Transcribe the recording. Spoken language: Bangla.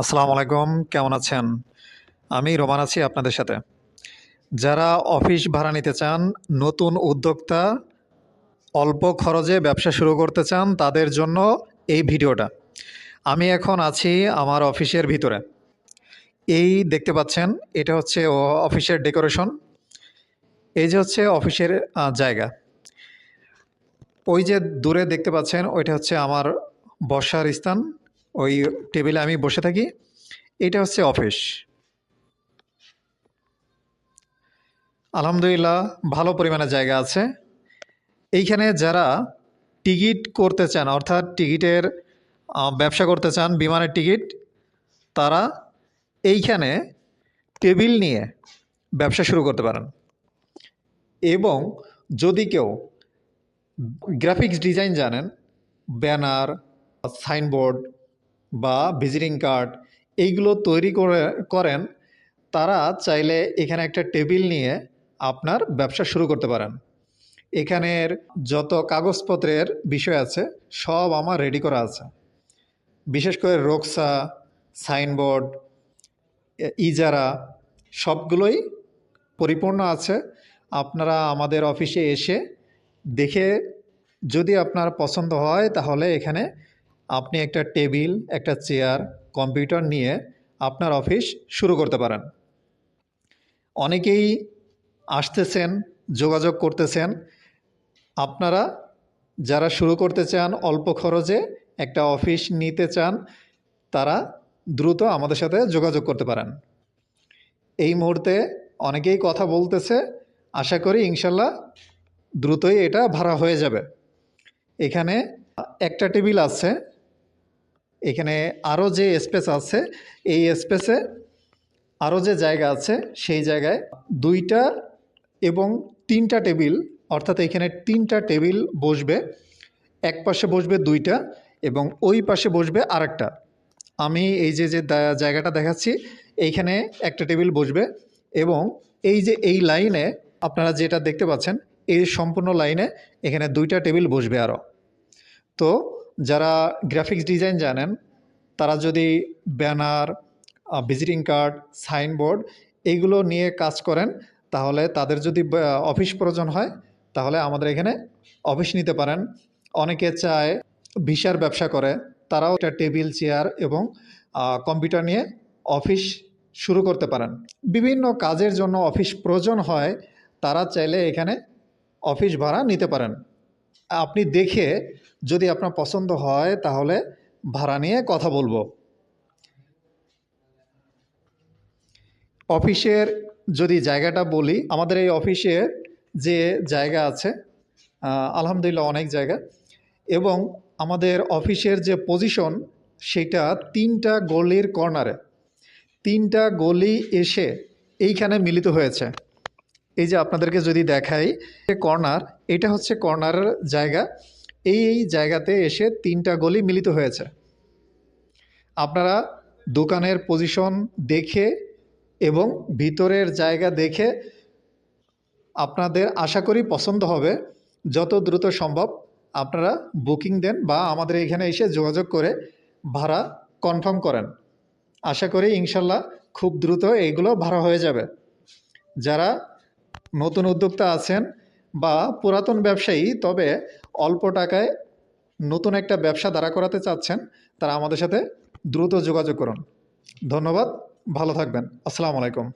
আসসালামু আলাইকুম, কেমন আছেন? আমি রোমান আছি আপনাদের সাথে। যারা অফিস ভাড়া নিতে চান, নতুন উদ্যোক্তা, অল্প খরচে ব্যবসা শুরু করতে চান, তাদের জন্য এই ভিডিওটা। আমি এখন আছি আমার অফিসের ভিতরে। এই দেখতে পাচ্ছেন, এটা হচ্ছে অফিসের ডেকোরেশন। এই যে হচ্ছে অফিসের জায়গা। ওই যে দূরে দেখতে পাচ্ছেন, ওইটা হচ্ছে আমার বসার স্থান। ওই টেবিলে আমি বসে থাকি। এটা হচ্ছে অফিস। আলহামদুলিল্লাহ, ভালো পরিমাণে জায়গা আছে। এইখানে যারা টিকিট করতে চান, অর্থাৎ টিকিটের ব্যবসা করতে চান, বিমানের টিকিট, তারা এইখানে টেবিল নিয়ে ব্যবসা শুরু করতে পারেন। এবং যদি কেউ গ্রাফিক্স ডিজাইন জানেন, ব্যানার, সাইনবোর্ড বা ভিজিটিং কার্ড এইগুলো তৈরি করে, করেন, তারা চাইলে এখানে একটা টেবিল নিয়ে আপনার ব্যবসা শুরু করতে পারেন। এখানের যত কাগজপত্রের বিষয় আছে, সব আমার রেডি করা আছে। বিশেষ করে রোকসা সাইনবোর্ড ইজারা, সবগুলোই পরিপূর্ণ আছে। আপনারা আমাদের অফিসে এসে দেখে যদি আপনার পছন্দ হয়, তাহলে এখানে আপনি একটা টেবিল, একটা চেয়ার, কম্পিউটার নিয়ে আপনার অফিস শুরু করতে পারেন। অনেকেই আসতেছেন, যোগাযোগ করতেছেন। আপনারা যারা শুরু করতে চান, অল্প খরচে একটা অফিস নিতে চান, তারা দ্রুত আমাদের সাথে যোগাযোগ করতে পারেন। এই মুহূর্তে অনেকেই কথা বলতেছে। আশা করি ইনশাল্লাহ দ্রুতই এটা ভাড়া হয়ে যাবে। এখানে একটা টেবিল আছে। এখানে আরও যে স্পেস আছে, এই স্পেসে আরও যে জায়গা আছে, সেই জায়গায় দুইটা এবং তিনটা টেবিল, অর্থাৎ এখানে তিনটা টেবিল বসবে, এক পাশে বসবে দুইটা এবং ওই পাশে বসবে আরেকটা। আমি এই যে যে জায়গাটা দেখাচ্ছি, এইখানে একটা টেবিল বসবে এবং এই যে, এই লাইনে আপনারা যেটা দেখতে পাচ্ছেন, এই সম্পূর্ণ লাইনে এখানে দুইটা টেবিল বসবে আরও তো যারা গ্রাফিক্স ডিজাইন জানেন, তারা যদি ব্যানার ভিজিটিং কার্ড সাইনবোর্ড এইগুলো নিয়ে কাজ করেন, তাহলে তাদের যদি অফিস প্রয়োজন হয়, তাহলে আমাদের এখানে অফিস নিতে পারেন। অনেকে চায় ভিসার ব্যবসা করে, তারাও একটা টেবিল চেয়ার এবং কম্পিউটার নিয়ে অফিস শুরু করতে পারেন। বিভিন্ন কাজের জন্য অফিস প্রয়োজন হয়, তারা চাইলে এখানে অফিস ভাড়া নিতে পারেন। আপনি দেখে যদি আপনার পছন্দ হয়, তাহলে ভাড়া নিয়ে কথা বলব। অফিসের যদি জায়গাটা বলি, আমাদের এই অফিসে যে জায়গা আছে আলহামদুলিল্লাহ অনেক জায়গা, এবং আমাদের অফিসের যে পজিশন সেটা তিনটা গলির কর্নারে তিনটা গলি এসে এইখানে মিলিত হয়েছে। এই যে আপনাদেরকে যদি দেখাই কর্নার এটা হচ্ছে কর্নারের জায়গা। এই এই জায়গাতে এসে তিনটা গলি মিলিত হয়েছে। আপনারা দোকানের পজিশন দেখে এবং ভিতরের জায়গা দেখে আপনাদের আশা করি পছন্দ হবে। যত দ্রুত সম্ভব আপনারা বুকিং দেন বা আমাদের এখানে এসে যোগাযোগ করে ভাড়া কনফার্ম করেন। আশা করি ইনশাল্লাহ খুব দ্রুত এইগুলো ভাড়া হয়ে যাবে। যারা নতুন উদ্যোক্তা আছেন বা পুরাতন ব্যবসায়ী, তবে অল্প টাকায় নতুন একটা ব্যবসা দাঁড়া করাতে চাচ্ছেন, তারা আমাদের সাথে দ্রুত যোগাযোগ করুন। ধন্যবাদ, ভালো থাকবেন। আসসালামু আলাইকুম।